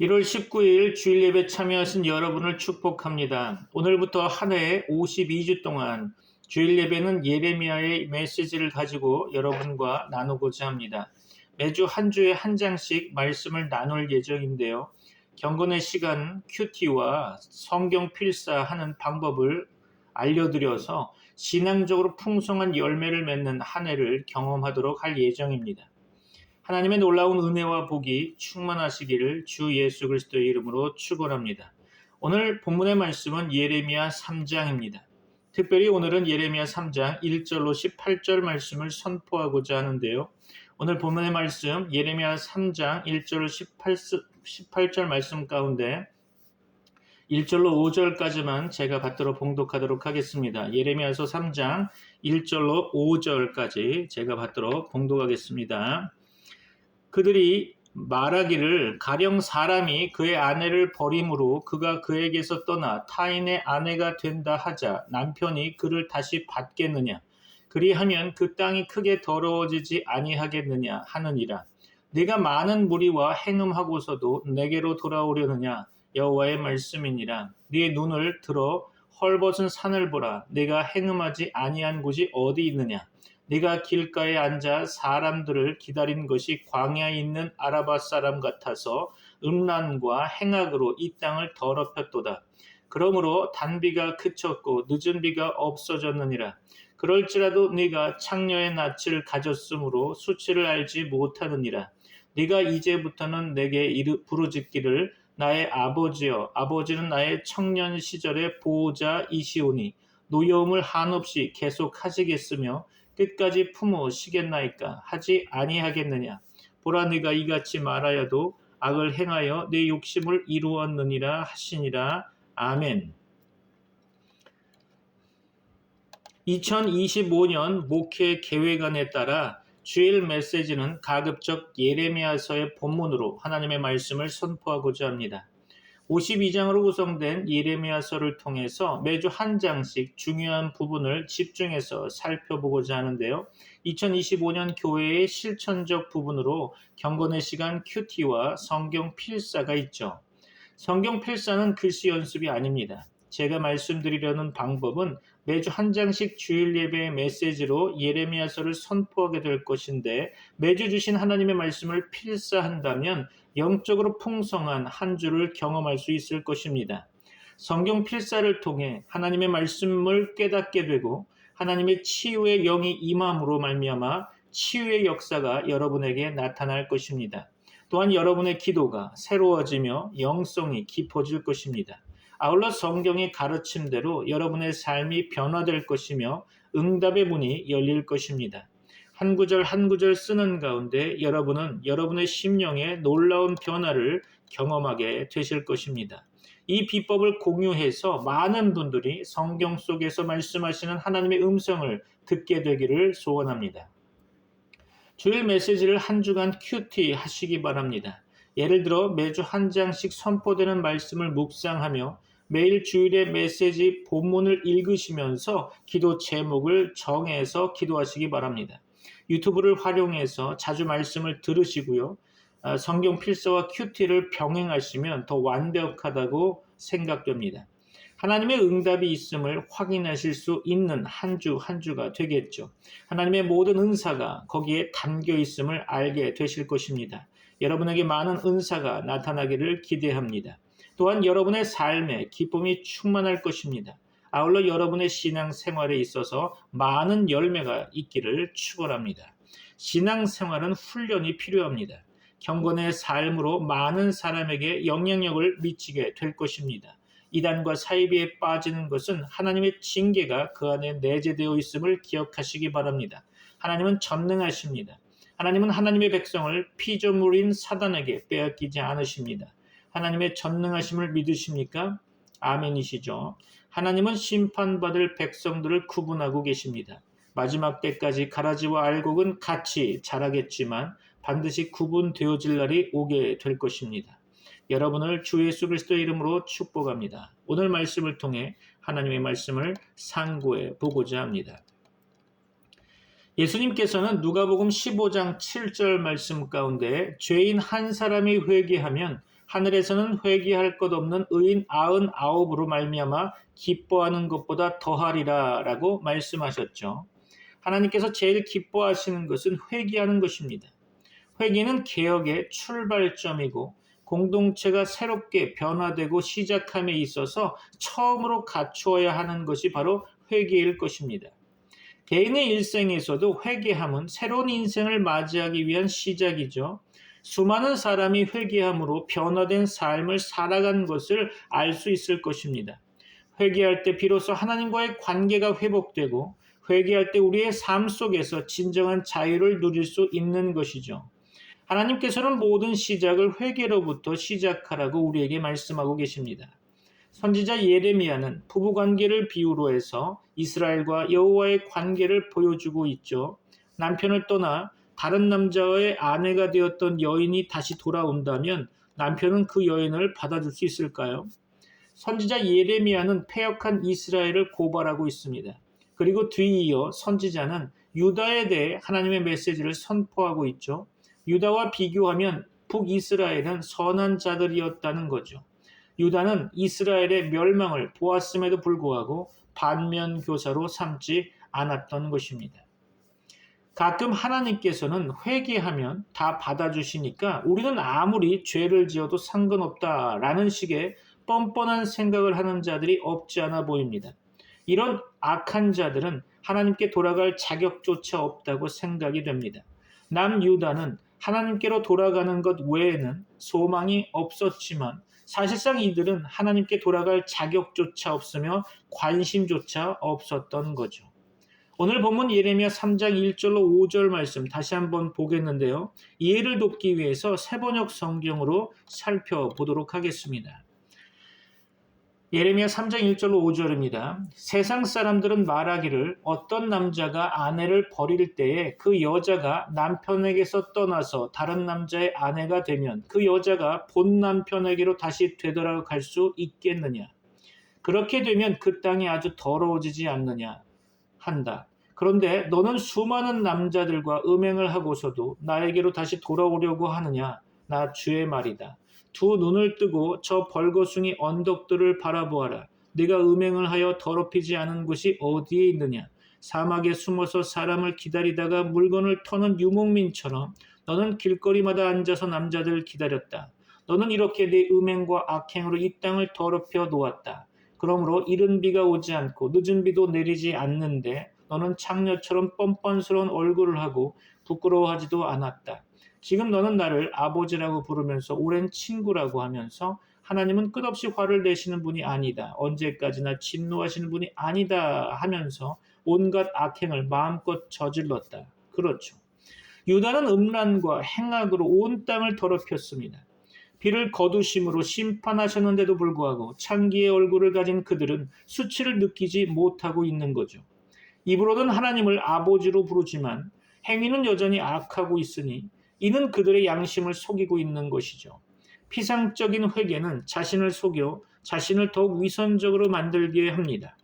1월 19일 주일 예배 참여하신 여러분을 축복합니다. 오늘부터 한 해 52주 동안 주일 예배는 예레미야의 메시지를 가지고 여러분과 나누고자 합니다. 매주 한 주에 한 장씩 말씀을 나눌 예정인데요. 경건의 시간 큐티와 성경 필사하는 방법을 알려드려서 신앙적으로 풍성한 열매를 맺는 한 해를 경험하도록 할 예정입니다. 하나님의 놀라운 은혜와 복이 충만하시기를 주 예수 그리스도의 이름으로 축원합니다. 오늘 본문의 말씀은 예레미야 3장입니다. 특별히 오늘은 예레미야 3장 1절로 18절 말씀을 선포하고자 하는데요. 오늘 본문의 말씀 예레미야 3장 1절로 18, 18절 말씀 가운데 1절로 5절까지만 제가 받도록 봉독하도록 하겠습니다. 예레미야서 3장 1절로 5절까지 제가 받도록 봉독하겠습니다. 그들이 말하기를 가령 사람이 그의 아내를 버림으로 그가 그에게서 떠나 타인의 아내가 된다 하자 남편이 그를 다시 받겠느냐? 그리하면 그 땅이 크게 더러워지지 아니하겠느냐 하느니라. 네가 많은 무리와 행음하고서도 내게로 돌아오려느냐? 여호와의 말씀이니라. 네 눈을 들어 헐벗은 산을 보라. 내가 행음하지 아니한 곳이 어디 있느냐 네가 길가에 앉아 사람들을 기다린 것이 광야에 있는 아라바 사람 같아서 음란과 행악으로 이 땅을 더럽혔도다. 그러므로 단비가 그쳤고 늦은 비가 없어졌느니라. 그럴지라도 네가 창녀의 낯을 가졌으므로 수치를 알지 못하느니라. 네가 이제부터는 내게 이르 부르짖기를 나의 아버지여 아버지는 나의 청년 시절의 보호자이시오니 노여움을 한없이 계속 하시겠으며 끝까지 품으시겠나이까? 하지 아니하겠느냐? 보라 네가 이같이 말하여도 악을 행하여 내 욕심을 이루었느니라 하시니라. 아멘. 2025년 목회 계획안에 따라 주일 메시지는 가급적 예레미야서의 본문으로 하나님의 말씀을 선포하고자 합니다. 52장으로 구성된 예레미야서를 통해서 매주 한 장씩 중요한 부분을 집중해서 살펴보고자 하는데요. 2025년 교회의 실천적 부분으로 경건의 시간 큐티와 성경 필사가 있죠. 성경 필사는 글씨 연습이 아닙니다. 제가 말씀드리려는 방법은 매주 한 장씩 주일 예배의 메시지로 예레미야서를 선포하게 될 것인데 매주 주신 하나님의 말씀을 필사한다면 영적으로 풍성한 한 주를 경험할 수 있을 것입니다. 성경 필사를 통해 하나님의 말씀을 깨닫게 되고 하나님의 치유의 영이 임함으로 말미암아 치유의 역사가 여러분에게 나타날 것입니다. 또한 여러분의 기도가 새로워지며 영성이 깊어질 것입니다. 아울러 성경의 가르침대로 여러분의 삶이 변화될 것이며 응답의 문이 열릴 것입니다. 한 구절 한 구절 쓰는 가운데 여러분은 여러분의 심령에 놀라운 변화를 경험하게 되실 것입니다. 이 비법을 공유해서 많은 분들이 성경 속에서 말씀하시는 하나님의 음성을 듣게 되기를 소원합니다. 주일 메시지를 한 주간 큐티 하시기 바랍니다. 예를 들어 매주 한 장씩 선포되는 말씀을 묵상하며 매일 주일의 메시지 본문을 읽으시면서 기도 제목을 정해서 기도하시기 바랍니다. 유튜브를 활용해서 자주 말씀을 들으시고요. 아, 성경 필사와 큐티를 병행하시면 더 완벽하다고 생각됩니다. 하나님의 응답이 있음을 확인하실 수 있는 한주한 주가 되겠죠. 하나님의 모든 은사가 거기에 담겨 있음을 알게 되실 것입니다. 여러분에게 많은 은사가 나타나기를 기대합니다. 또한 여러분의 삶에 기쁨이 충만할 것입니다. 아울러 여러분의 신앙 생활에 있어서 많은 열매가 있기를 축원합니다. 신앙 생활은 훈련이 필요합니다. 경건의 삶으로 많은 사람에게 영향력을 미치게 될 것입니다. 이단과 사이비에 빠지는 것은 하나님의 징계가 그 안에 내재되어 있음을 기억하시기 바랍니다. 하나님은 전능하십니다. 하나님은 하나님의 백성을 피조물인 사단에게 빼앗기지 않으십니다. 하나님의 전능하심을 믿으십니까? 아멘이시죠. 하나님은 심판받을 백성들을 구분하고 계십니다. 마지막 때까지 가라지와 알곡은 같이 자라겠지만 반드시 구분되어질 날이 오게 될 것입니다. 여러분을 주 예수 그리스도 이름으로 축복합니다. 오늘 말씀을 통해 하나님의 말씀을 상고해 보고자 합니다. 예수님께서는 누가복음 15장 7절 말씀 가운데 죄인 한 사람이 회개하면 하늘에서는 회개할 것 없는 의인 아흔 아홉으로 말미암아 기뻐하는 것보다 더하리라라고 말씀하셨죠. 하나님께서 제일 기뻐하시는 것은 회개하는 것입니다. 회개는 개혁의 출발점이고 공동체가 새롭게 변화되고 시작함에 있어서 처음으로 갖추어야 하는 것이 바로 회개일 것입니다. 개인의 일생에서도 회개함은 새로운 인생을 맞이하기 위한 시작이죠. 수많은 사람이 회개함으로 변화된 삶을 살아간 것을 알 수 있을 것입니다. 회개할 때 비로소 하나님과의 관계가 회복되고 회개할 때 우리의 삶 속에서 진정한 자유를 누릴 수 있는 것이죠. 하나님께서는 모든 시작을 회개로부터 시작하라고 우리에게 말씀하고 계십니다. 선지자 예레미야는 부부 관계를 비유로 해서 이스라엘과 여호와의 관계를 보여주고 있죠. 남편을 떠나 다른 남자의 아내가 되었던 여인이 다시 돌아온다면 남편은 그 여인을 받아줄 수 있을까요? 선지자 예레미야는 폐역한 이스라엘을 고발하고 있습니다. 그리고 뒤이어 선지자는 유다에 대해 하나님의 메시지를 선포하고 있죠. 유다와 비교하면 북이스라엘은 선한 자들이었다는 거죠. 유다는 이스라엘의 멸망을 보았음에도 불구하고 반면 교사로 삼지 않았던 것입니다. 가끔 하나님께서는 회개하면 다 받아주시니까 우리는 아무리 죄를 지어도 상관없다라는 식의 뻔뻔한 생각을 하는 자들이 없지 않아 보입니다. 이런 악한 자들은 하나님께 돌아갈 자격조차 없다고 생각이 됩니다. 남유다는 하나님께로 돌아가는 것 외에는 소망이 없었지만 사실상 이들은 하나님께 돌아갈 자격조차 없으며 관심조차 없었던 거죠. 오늘 본문 예레미야 3장 1절로 5절 말씀 다시 한번 보겠는데요. 이해를 돕기 위해서 세번역 성경으로 살펴보도록 하겠습니다. 예레미야 3장 1절로 5절입니다. 세상 사람들은 말하기를 어떤 남자가 아내를 버릴 때에 그 여자가 남편에게서 떠나서 다른 남자의 아내가 되면 그 여자가 본 남편에게로 다시 되돌아갈 수 있겠느냐? 그렇게 되면 그 땅이 아주 더러워지지 않느냐? 한다. 그런데 너는 수많은 남자들과 음행을 하고서도 나에게로 다시 돌아오려고 하느냐? 나 주의 말이다. 두 눈을 뜨고 저 벌거숭이 언덕들을 바라보아라. 네가 음행을 하여 더럽히지 않은 곳이 어디에 있느냐? 사막에 숨어서 사람을 기다리다가 물건을 터는 유목민처럼 너는 길거리마다 앉아서 남자들을 기다렸다. 너는 이렇게 네 음행과 악행으로 이 땅을 더럽혀 놓았다. 그러므로 이른 비가 오지 않고 늦은 비도 내리지 않는데 너는 창녀처럼 뻔뻔스러운 얼굴을 하고 부끄러워하지도 않았다. 지금 너는 나를 아버지라고 부르면서 오랜 친구라고 하면서 하나님은 끝없이 화를 내시는 분이 아니다. 언제까지나 진노하시는 분이 아니다 하면서 온갖 악행을 마음껏 저질렀다. 그렇죠. 유다는 음란과 행악으로 온 땅을 더럽혔습니다. 비를 거두심으로 심판하셨는데도 불구하고 창기의 얼굴을 가진 그들은 수치를 느끼지 못하고 있는 거죠. 입으로는 하나님을 아버지로 부르지만 행위는 여전히 악하고 있으니 이는 그들의 양심을 속이고 있는 것이죠. 피상적인 회개는 자신을 속여 자신을 더욱 위선적으로 만들게 합니다.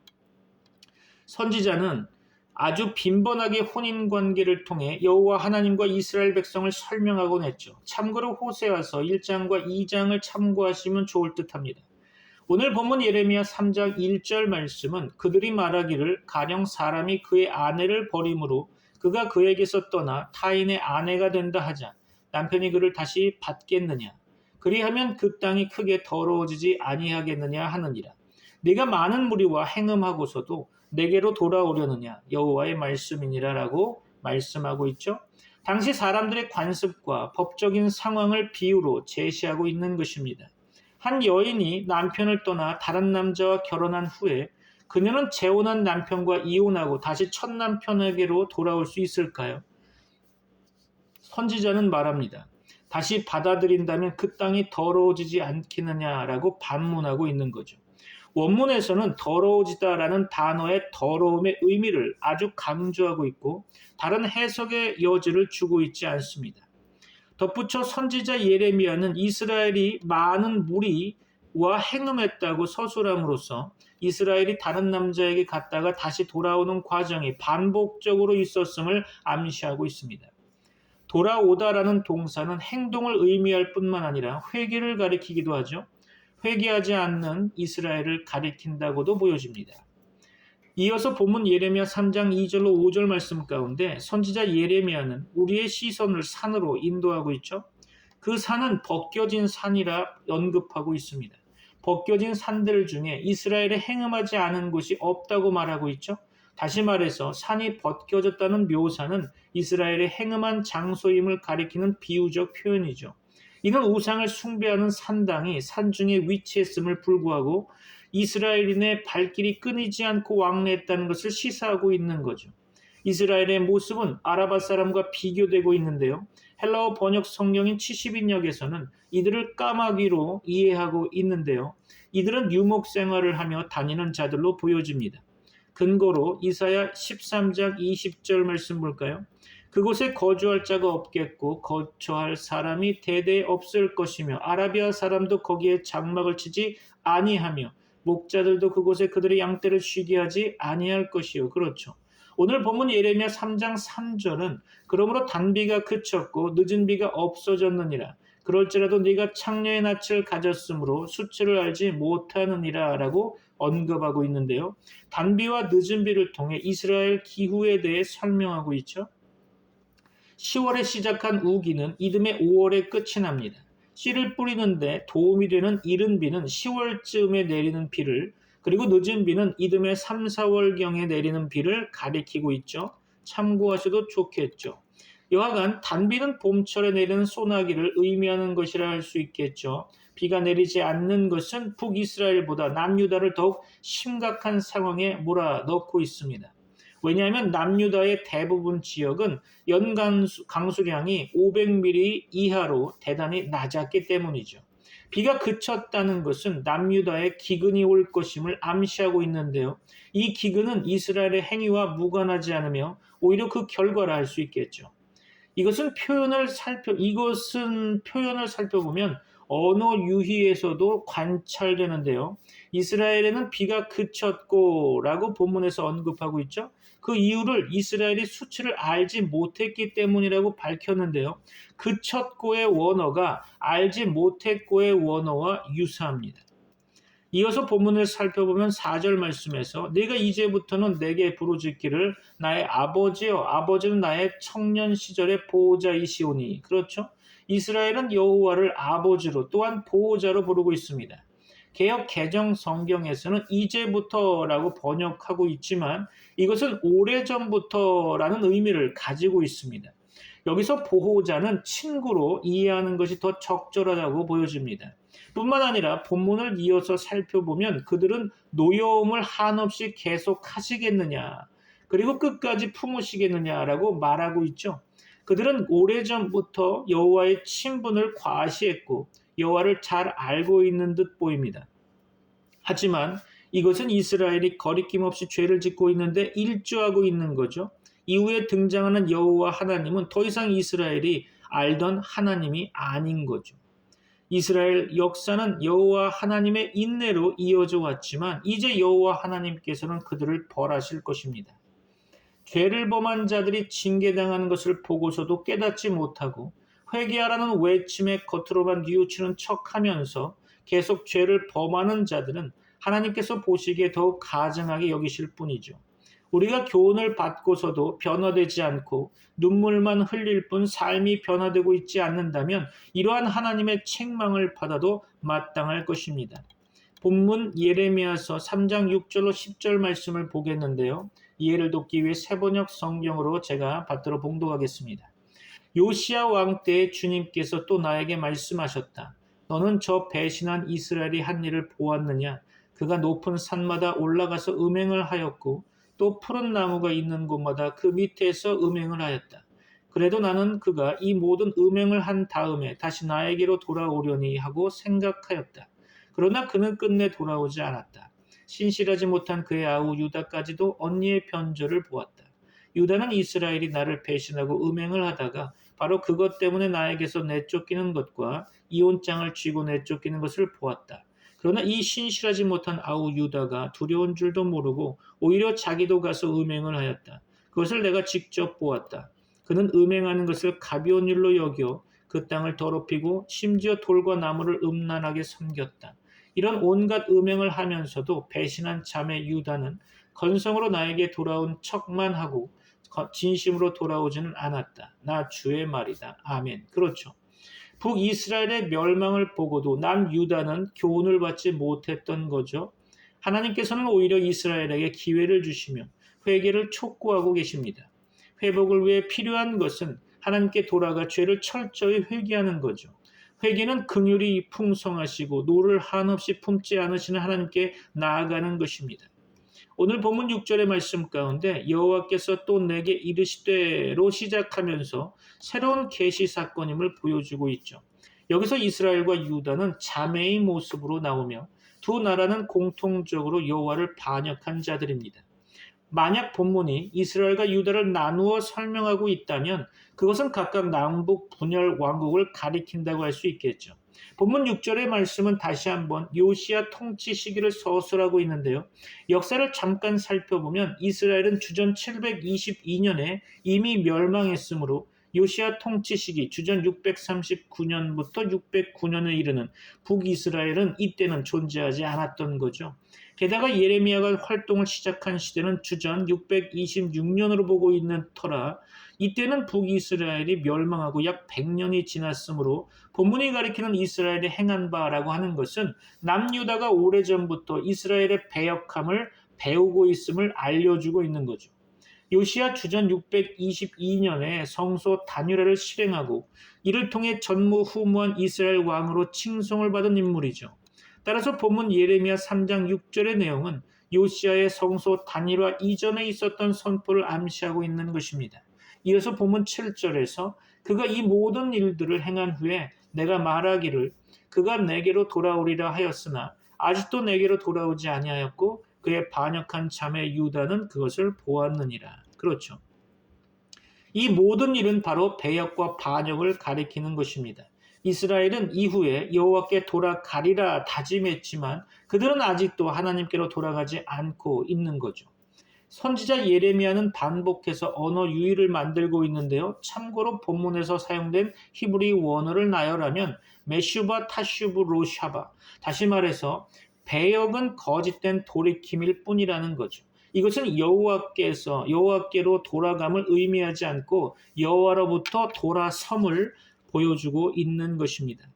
선지자는 아주 빈번하게 혼인 관계를 통해 여호와 하나님과 이스라엘 백성을 설명하곤 했죠. 참고로 호세아서 1장과 2장을 참고하시면 좋을 듯합니다. 오늘 본문 예레미야 3장 1절 말씀은 그들이 말하기를 가령 사람이 그의 아내를 버림으로 그가 그에게서 떠나 타인의 아내가 된다 하자 남편이 그를 다시 받겠느냐 그리하면 그 땅이 크게 더러워지지 아니하겠느냐 하느니라 네가 많은 무리와 행음하고서도 내게로 돌아오려느냐 여호와의 말씀이니라라고 말씀하고 있죠. 당시 사람들의 관습과 법적인 상황을 비유로 제시하고 있는 것입니다. 한 여인이 남편을 떠나 다른 남자와 결혼한 후에 그녀는 재혼한 남편과 이혼하고 다시 첫 남편에게로 돌아올 수 있을까요? 선지자는 말합니다. 다시 받아들인다면 그 땅이 더러워지지 않겠느냐라고 반문하고 있는 거죠. 원문에서는 더러워지다라는 단어의 더러움의 의미를 아주 강조하고 있고 다른 해석의 여지를 주고 있지 않습니다. 덧붙여 선지자 예레미야는 이스라엘이 많은 무리와 행음했다고 서술함으로써 이스라엘이 다른 남자에게 갔다가 다시 돌아오는 과정이 반복적으로 있었음을 암시하고 있습니다. 돌아오다라는 동사는 행동을 의미할 뿐만 아니라 회개를 가리키기도 하죠. 회개하지 않는 이스라엘을 가리킨다고도 보여집니다. 이어서 본문 예레미야 3장 2절로 5절 말씀 가운데 선지자 예레미야는 우리의 시선을 산으로 인도하고 있죠. 그 산은 벗겨진 산이라 언급하고 있습니다. 벗겨진 산들 중에 이스라엘에 행음하지 않은 곳이 없다고 말하고 있죠. 다시 말해서 산이 벗겨졌다는 묘사는 이스라엘의 행음한 장소임을 가리키는 비유적 표현이죠. 이는 우상을 숭배하는 산당이 산중에 위치했음을 불구하고 이스라엘인의 발길이 끊이지 않고 왕래했다는 것을 시사하고 있는 거죠. 이스라엘의 모습은 아라바 사람과 비교되고 있는데요. 헬라어 번역 성경인 70인역에서는 이들을 까마귀로 이해하고 있는데요. 이들은 유목 생활을 하며 다니는 자들로 보여집니다. 근거로 이사야 13장 20절 말씀 볼까요? 그곳에 거주할 자가 없겠고 거처할 사람이 대대 없을 것이며 아라비아 사람도 거기에 장막을 치지 아니하며 목자들도 그곳에 그들의 양떼를 쉬게 하지 아니할 것이요. 그렇죠. 오늘 본문 예레미야 3장 3절은 그러므로 단비가 그쳤고 늦은 비가 없어졌느니라. 그럴지라도 네가 창녀의 낯을 가졌으므로 수치를 알지 못하느니라라고 언급하고 있는데요. 단비와 늦은 비를 통해 이스라엘 기후에 대해 설명하고 있죠. 10월에 시작한 우기는 이듬해 5월에 끝이 납니다. 씨를 뿌리는데 도움이 되는 이른 비는 10월쯤에 내리는 비를 그리고 늦은 비는 이듬해 3, 4월경에 내리는 비를 가리키고 있죠. 참고하셔도 좋겠죠. 여하간 단비는 봄철에 내리는 소나기를 의미하는 것이라 할 수 있겠죠. 비가 내리지 않는 것은 북이스라엘보다 남유다를 더욱 심각한 상황에 몰아넣고 있습니다. 왜냐하면 남유다의 대부분 지역은 연간 강수량이 500mm 이하로 대단히 낮았기 때문이죠. 비가 그쳤다는 것은 남유다에 기근이 올 것임을 암시하고 있는데요. 이 기근은 이스라엘의 행위와 무관하지 않으며 오히려 그 결과라 할 수 있겠죠. 이것은 표현을 살펴 이것은 표현을 살펴보면 언어 유희에서도 관찰되는데요. 이스라엘에는 비가 그쳤고라고 본문에서 언급하고 있죠. 그 이유를 이스라엘이 수치를 알지 못했기 때문이라고 밝혔는데요. 그쳤고의 원어가 알지 못했고의 원어와 유사합니다. 이어서 본문을 살펴보면 4절 말씀에서 내가 이제부터는 내게 부르짖기를 나의 아버지여 아버지는 나의 청년 시절의 보호자이시오니 그렇죠? 이스라엘은 여호와를 아버지로 또한 보호자로 부르고 있습니다. 개혁 개정 성경에서는 이제부터라고 번역하고 있지만 이것은 오래전부터라는 의미를 가지고 있습니다. 여기서 보호자는 친구로 이해하는 것이 더 적절하다고 보여집니다. 뿐만 아니라 본문을 이어서 살펴보면 그들은 노여움을 한없이 계속 하시겠느냐, 그리고 끝까지 품으시겠느냐라고 말하고 있죠. 그들은 오래전부터 여호와의 친분을 과시했고 여호와를 잘 알고 있는 듯 보입니다. 하지만 이것은 이스라엘이 거리낌 없이 죄를 짓고 있는데 일조하고 있는 거죠. 이후에 등장하는 여호와 하나님은 더 이상 이스라엘이 알던 하나님이 아닌 거죠. 이스라엘 역사는 여호와 하나님의 인내로 이어져 왔지만 이제 여호와 하나님께서는 그들을 벌하실 것입니다. 죄를 범한 자들이 징계당하는 것을 보고서도 깨닫지 못하고 회개하라는 외침에 겉으로만 뉘우치는 척하면서 계속 죄를 범하는 자들은 하나님께서 보시기에 더욱 가증하게 여기실 뿐이죠. 우리가 교훈을 받고서도 변화되지 않고 눈물만 흘릴 뿐 삶이 변화되고 있지 않는다면 이러한 하나님의 책망을 받아도 마땅할 것입니다. 본문 예레미야서 3장 6절로 10절 말씀을 보겠는데요. 이해를 돕기 위해 세번역 성경으로 제가 받들어 봉독하겠습니다. 요시아 왕때 주님께서 또 나에게 말씀하셨다. 너는 저 배신한 이스라엘이 한 일을 보았느냐? 그가 높은 산마다 올라가서 음행을 하였고 또 푸른 나무가 있는 곳마다 그 밑에서 음행을 하였다. 그래도 나는 그가 이 모든 음행을 한 다음에 다시 나에게로 돌아오려니 하고 생각하였다. 그러나 그는 끝내 돌아오지 않았다. 신실하지 못한 그의 아우 유다까지도 언니의 변절을 보았다. 유다는 이스라엘이 나를 배신하고 음행을 하다가 바로 그것 때문에 나에게서 내쫓기는 것과 이혼장을 쥐고 내쫓기는 것을 보았다. 그러나 이 신실하지 못한 아우 유다가 두려운 줄도 모르고 오히려 자기도 가서 음행을 하였다. 그것을 내가 직접 보았다. 그는 음행하는 것을 가벼운 일로 여겨 그 땅을 더럽히고 심지어 돌과 나무를 음란하게 섬겼다. 이런 온갖 음행을 하면서도 배신한 자매 유다는 건성으로 나에게 돌아온 척만 하고 거- 진심으로 돌아오지는 않았다. 나 주의 말이다. 아멘. 그렇죠. 북이스라엘의 멸망을 보고도 남유다는 교훈을 받지 못했던 거죠. 하나님께서는 오히려 이스라엘에게 기회를 주시며 회개를 촉구하고 계십니다. 회복을 위해 필요한 것은 하나님께 돌아가 죄를 철저히 회개하는 거죠. 회개는 긍휼이 풍성하시고 노를 한없이 품지 않으시는 하나님께 나아가는 것입니다. 오늘 본문 6절의 말씀 가운데 여호와께서 또 내게 이르시되로 시작하면서 새로운 계시 사건임을 보여주고 있죠. 여기서 이스라엘과 유다는 자매의 모습으로 나오며 두 나라는 공통적으로 여호와를 반역한 자들입니다. 만약 본문이 이스라엘과 유다를 나누어 설명하고 있다면 그것은 각각 남북 분열 왕국을 가리킨다고 할 수 있겠죠. 본문 6절의 말씀은 다시 한번 요시아 통치 시기를 서술하고 있는데요. 역사를 잠깐 살펴보면 이스라엘은 주전 722년에 이미 멸망했으므로 요시아 통치 시기 주전 639년부터 609년에 이르는 북이스라엘은 이때는 존재하지 않았던 거죠. 게다가 예레미야가 활동을 시작한 시대는 주전 626년으로 보고 있는 터라 이때는 북이스라엘이 멸망하고 약 100년이 지났으므로 본문이 가리키는 이스라엘이 행한 바라고 하는 것은 남유다가 오래전부터 이스라엘의 배역함을 배우고 있음을 알려주고 있는 거죠. 요시아 주전 622년에 성소 단유라를 실행하고 이를 통해 전무후무한 이스라엘 왕으로 칭송을 받은 인물이죠. 따라서 본문 예레미야 3장 6절의 내용은 요시아의 성소 단일화 이전에 있었던 선포를 암시하고 있는 것입니다. 이어서 본문 7절에서 그가 이 모든 일들을 행한 후에 내가 말하기를 그가 내게로 돌아오리라 하였으나 아직도 내게로 돌아오지 아니하였고 그의 반역한 자매 유다는 그것을 보았느니라. 그렇죠. 이 모든 일은 바로 배역과 반역을 가리키는 것입니다. 이스라엘은 이후에 여호와께 돌아가리라 다짐했지만 그들은 아직도 하나님께로 돌아가지 않고 있는 거죠. 선지자 예레미야는 반복해서 언어 유희를 만들고 있는데요. 참고로 본문에서 사용된 히브리 원어를 나열하면 메슈바 타슈브 로샤바 다시 말해서 배역은 거짓된 돌이킴일 뿐이라는 거죠. 이것은 여호와께서 여호와께로 돌아감을 의미하지 않고 여호와로부터 돌아섬을 보여주고 있는 것입니다.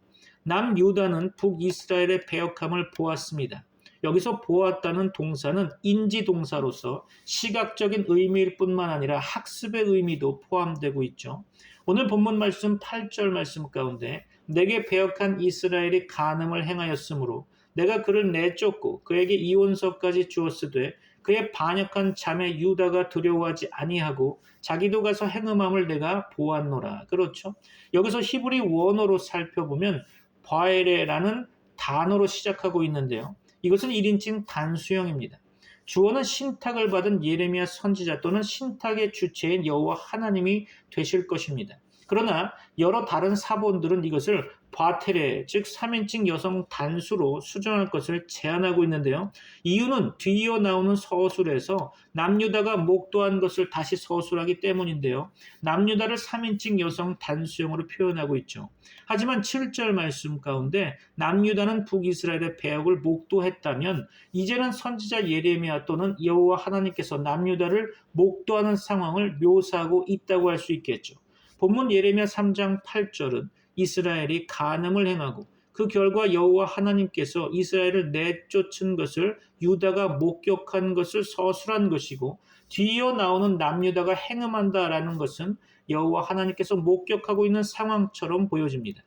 남유다는 북이스라엘의 배역함을 보았습니다. 여기서 보았다는 동사는 인지 동사로서 시각적인 의미일 뿐만 아니라 학습의 의미도 포함되고 있죠. 오늘 본문 말씀 8절 말씀 가운데 내게 배역한 이스라엘이 간음을 행하였으므로 내가 그를 내쫓고 그에게 이혼서까지 주었으되 그의 반역한 자매 유다가 두려워하지 아니하고 자기도 가서 행음함을 내가 보았노라. 그렇죠? 여기서 히브리 원어로 살펴보면 바에레라는 단어로 시작하고 있는데요. 이것은 1인칭 단수형입니다. 주어는 신탁을 받은 예레미야 선지자 또는 신탁의 주체인 여호와 하나님이 되실 것입니다. 그러나 여러 다른 사본들은 이것을 바테레, 즉 3인칭 여성 단수로 수정할 것을 제안하고 있는데요. 이유는 뒤이어 나오는 서술에서 남유다가 목도한 것을 다시 서술하기 때문인데요. 남유다를 3인칭 여성 단수형으로 표현하고 있죠. 하지만 7절 말씀 가운데 남유다는 북이스라엘의 배역을 목도했다면 이제는 선지자 예레미야 또는 여호와 하나님께서 남유다를 목도하는 상황을 묘사하고 있다고 할 수 있겠죠. 본문 예레미야 3장 8절은 이스라엘이 간음을 행하고 그 결과 여호와 하나님께서 이스라엘을 내쫓은 것을 유다가 목격한 것을 서술한 것이고 뒤이어 나오는 남유다가 행음한다라는 것은 여호와 하나님께서 목격하고 있는 상황처럼 보여집니다.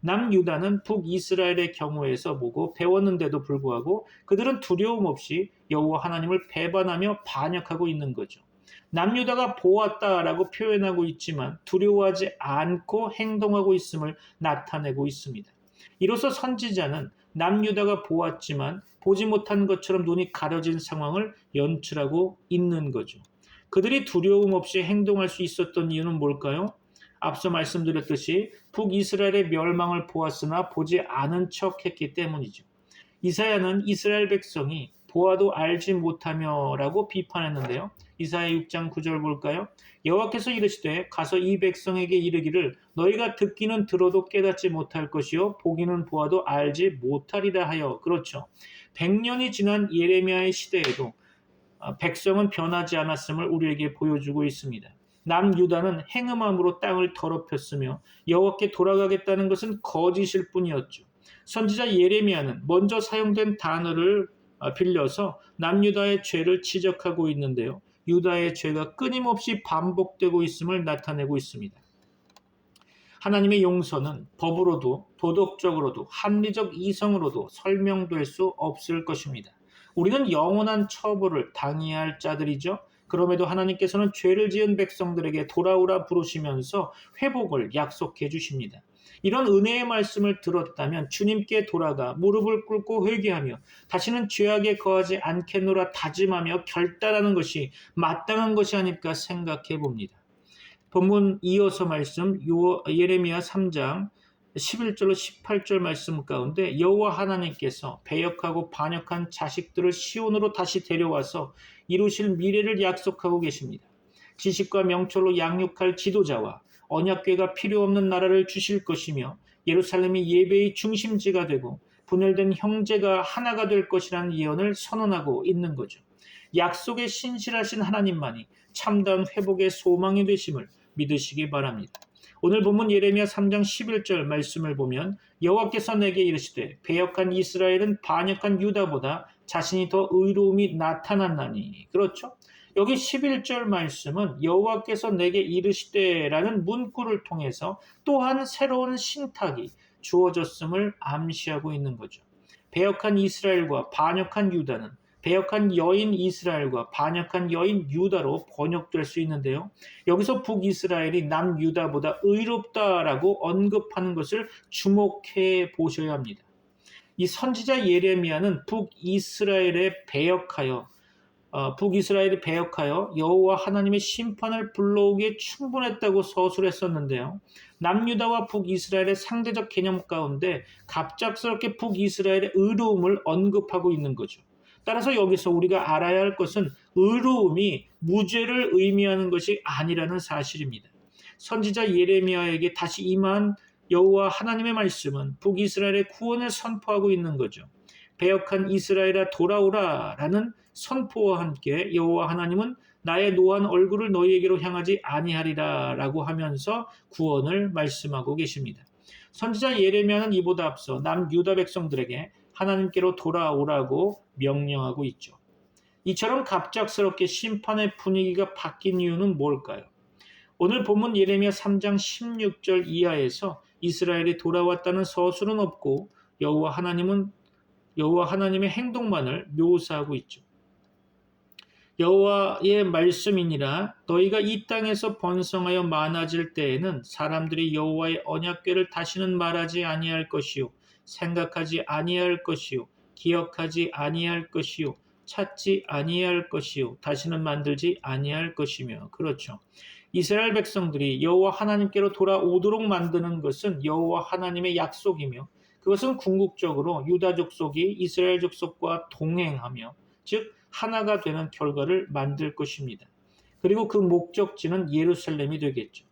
남유다는 북이스라엘의 경우에서 보고 배웠는데도 불구하고 그들은 두려움 없이 여호와 하나님을 배반하며 반역하고 있는 거죠. 남유다가 보았다라고 표현하고 있지만 두려워하지 않고 행동하고 있음을 나타내고 있습니다. 이로써 선지자는 남유다가 보았지만 보지 못한 것처럼 눈이 가려진 상황을 연출하고 있는 거죠. 그들이 두려움 없이 행동할 수 있었던 이유는 뭘까요? 앞서 말씀드렸듯이 북이스라엘의 멸망을 보았으나 보지 않은 척 했기 때문이죠. 이사야는 이스라엘 백성이 보아도 알지 못하며라고 비판했는데요. 이사야 6장 9절 볼까요? 여호와께서 이르시되 가서 이 백성에게 이르기를 너희가 듣기는 들어도 깨닫지 못할 것이요 보기는 보아도 알지 못하리라 하여 그렇죠. 100년이 지난 예레미야의 시대에도 아, 백성은 변하지 않았음을 우리에게 보여주고 있습니다. 남유다는 행음함으로 땅을 더럽혔으며 여호와께 돌아가겠다는 것은 거짓일 뿐이었죠. 선지자 예레미야는 먼저 사용된 단어를 아, 빌려서 남유다의 죄를 지적하고 있는데요. 유다의 죄가 끊임없이 반복되고 있음을 나타내고 있습니다. 하나님의 용서는 법으로도 도덕적으로도 합리적 이성으로도 설명될 수 없을 것입니다. 우리는 영원한 처벌을 당해야 할 자들이죠. 그럼에도 하나님께서는 죄를 지은 백성들에게 돌아오라 부르시면서 회복을 약속해 주십니다. 이런 은혜의 말씀을 들었다면 주님께 돌아가 무릎을 꿇고 회개하며 다시는 죄악에 거하지 않겠노라 다짐하며 결단하는 것이 마땅한 것이 아닐까 생각해 봅니다. 본문 이어서 말씀 예레미야 3장 11절로 18절 말씀 가운데 여호와 하나님께서 배역하고 반역한 자식들을 시온으로 다시 데려와서 이루실 미래를 약속하고 계십니다. 지식과 명철로 양육할 지도자와 언약궤가 필요 없는 나라를 주실 것이며 예루살렘이 예배의 중심지가 되고 분열된 형제가 하나가 될 것이라는 예언을 선언하고 있는 거죠. 약속에 신실하신 하나님만이 참다운 회복의 소망이 되심을 믿으시기 바랍니다. 오늘 본문 예레미야 3장 11절 말씀을 보면 여호와께서 내게 이르시되 배역한 이스라엘은 반역한 유다보다 자신이 더 의로움이 나타났나니 그렇죠? 여기 11절 말씀은 여호와께서 내게 이르시되라는 문구를 통해서 또한 새로운 신탁이 주어졌음을 암시하고 있는 거죠. 배역한 이스라엘과 반역한 유다는 배역한 여인 이스라엘과 반역한 여인 유다로 번역될 수 있는데요. 여기서 북이스라엘이 남유다보다 의롭다라고 언급하는 것을 주목해 보셔야 합니다. 이 선지자 예레미야는 북이스라엘에 배역하여 어, 북이스라엘이 배역하여 여호와 하나님의 심판을 불러오기에 충분했다고 서술했었는데요. 남유다와 북이스라엘의 상대적 개념 가운데 갑작스럽게 북이스라엘의 의로움을 언급하고 있는 거죠. 따라서 여기서 우리가 알아야 할 것은 의로움이 무죄를 의미하는 것이 아니라는 사실입니다. 선지자 예레미야에게 다시 임한 여호와 하나님의 말씀은 북이스라엘의 구원을 선포하고 있는 거죠. 배역한 이스라엘아 돌아오라라는 선포와 함께 여호와 하나님은 나의 노한 얼굴을 너희에게로 향하지 아니하리라라고 하면서 구원을 말씀하고 계십니다. 선지자 예레미야는 이보다 앞서 남유다 백성들에게 하나님께로 돌아오라고 명령하고 있죠. 이처럼 갑작스럽게 심판의 분위기가 바뀐 이유는 뭘까요? 오늘 본문 예레미야 3장 16절 이하에서 이스라엘이 돌아왔다는 서술은 없고 여호와 하나님은 여호와 하나님의 행동만을 묘사하고 있죠. 여호와의 말씀이니라 너희가 이 땅에서 번성하여 많아질 때에는 사람들이 여호와의 언약궤를 다시는 말하지 아니할 것이요 생각하지 아니할 것이요 기억하지 아니할 것이요 찾지 아니할 것이요 다시는 만들지 아니할 것이며 그렇죠. 이스라엘 백성들이 여호와 하나님께로 돌아오도록 만드는 것은 여호와 하나님의 약속이며 그것은 궁극적으로 유다 족 속이 이스라엘 족속과 동행하며 즉 하나가 되는 결과를 만들 것입니다. 그리고 그 목적지는 예루살렘이 되겠죠.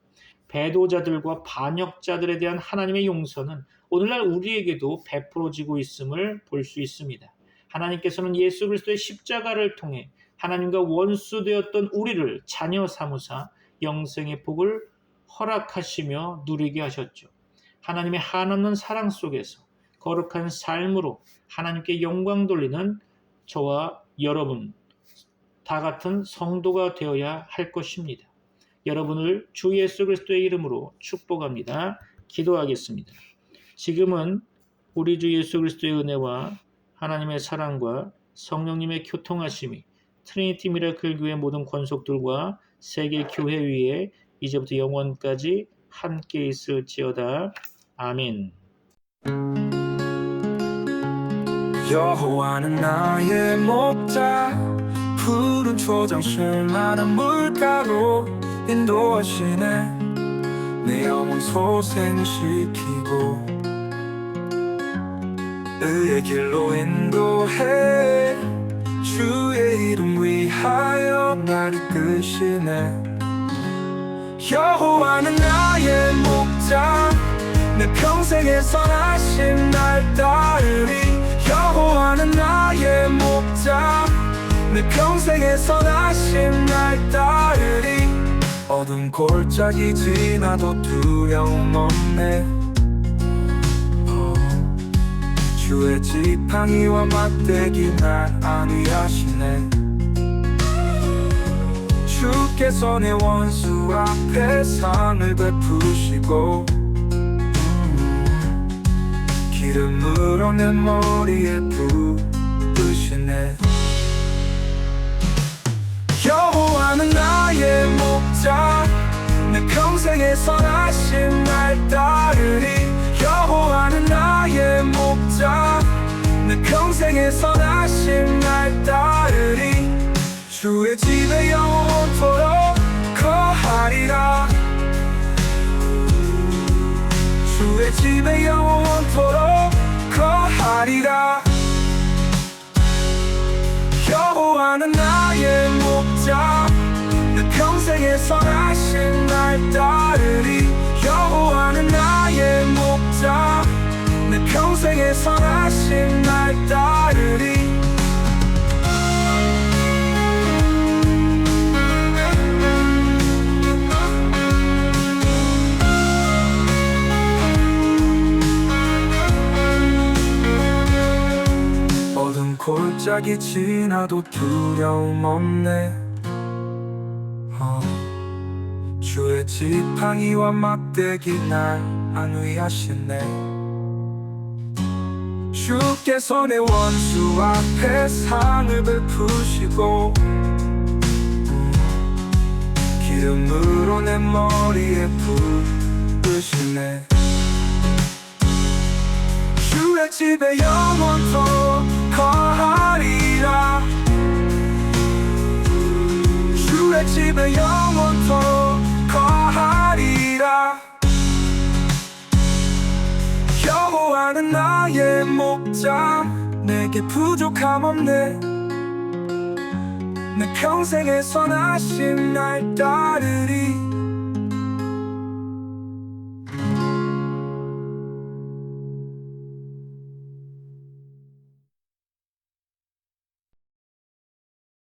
배도자들과 반역자들에 대한 하나님의 용서는 오늘날 우리에게도 베풀어지고 있음을 볼 수 있습니다. 하나님께서는 예수 그리스도의 십자가를 통해 하나님과 원수 되었던 우리를 자녀 삼으사 영생의 복을 허락하시며 누리게 하셨죠. 하나님의 한없는 사랑 속에서 거룩한 삶으로 하나님께 영광 돌리는 저와 여러분 다 같은 성도가 되어야 할 것입니다. 여러분을 주 예수 그리스도의 이름으로 축복합니다. 기도하겠습니다. 지금은 우리 주 예수 그리스도의 은혜와 하나님의 사랑과 성령님의 교통하심이 트리니티 미라클 교회 모든 권속들과 세계 교회 위에 이제부터 영원까지 함께 있을지어다. 아멘. 여호와는 나의 목자. 푸른 초장술 많은 물가로 인도하시네. 내 영혼 소생시키고 의의 길로 인도해. 이름 위하여 날 이끄시네. 여호와는 나의 목자. 내 평생에 선하심 날따 내 평생에 선하심 날 따르리. 어둠 골짜기 지나도 두려움 없네. 어, 주의 지팡이와 막대기 날 안위하시네. 주께서 내 원수 앞에 상을 베푸시고 음, 기름으로 내 머리에 부으시네 여호와는 나의 목자. 내 평생에 선하심 날 따르리. 여호와는 나의 목자. 내 평생에 선하심 날 따르리. 주의 집에 영원 선하신 날 따르리 여호와는 나의 목자. 내 평생에 선하신 날 따르리. 어둠 골짜기 지나도 두려움 없네 지팡이와 막대기 날 안위하시네. 주께서 내 원수 앞에 상을 베푸시고 음, 기름으로 내 머리에 부으시네. 주의 집에 영원토록 거하리라. 주의 집에 영원토록 여호와는 나의 목자. 내게 부족함 없네. 내 평생에 선하심 날 따르리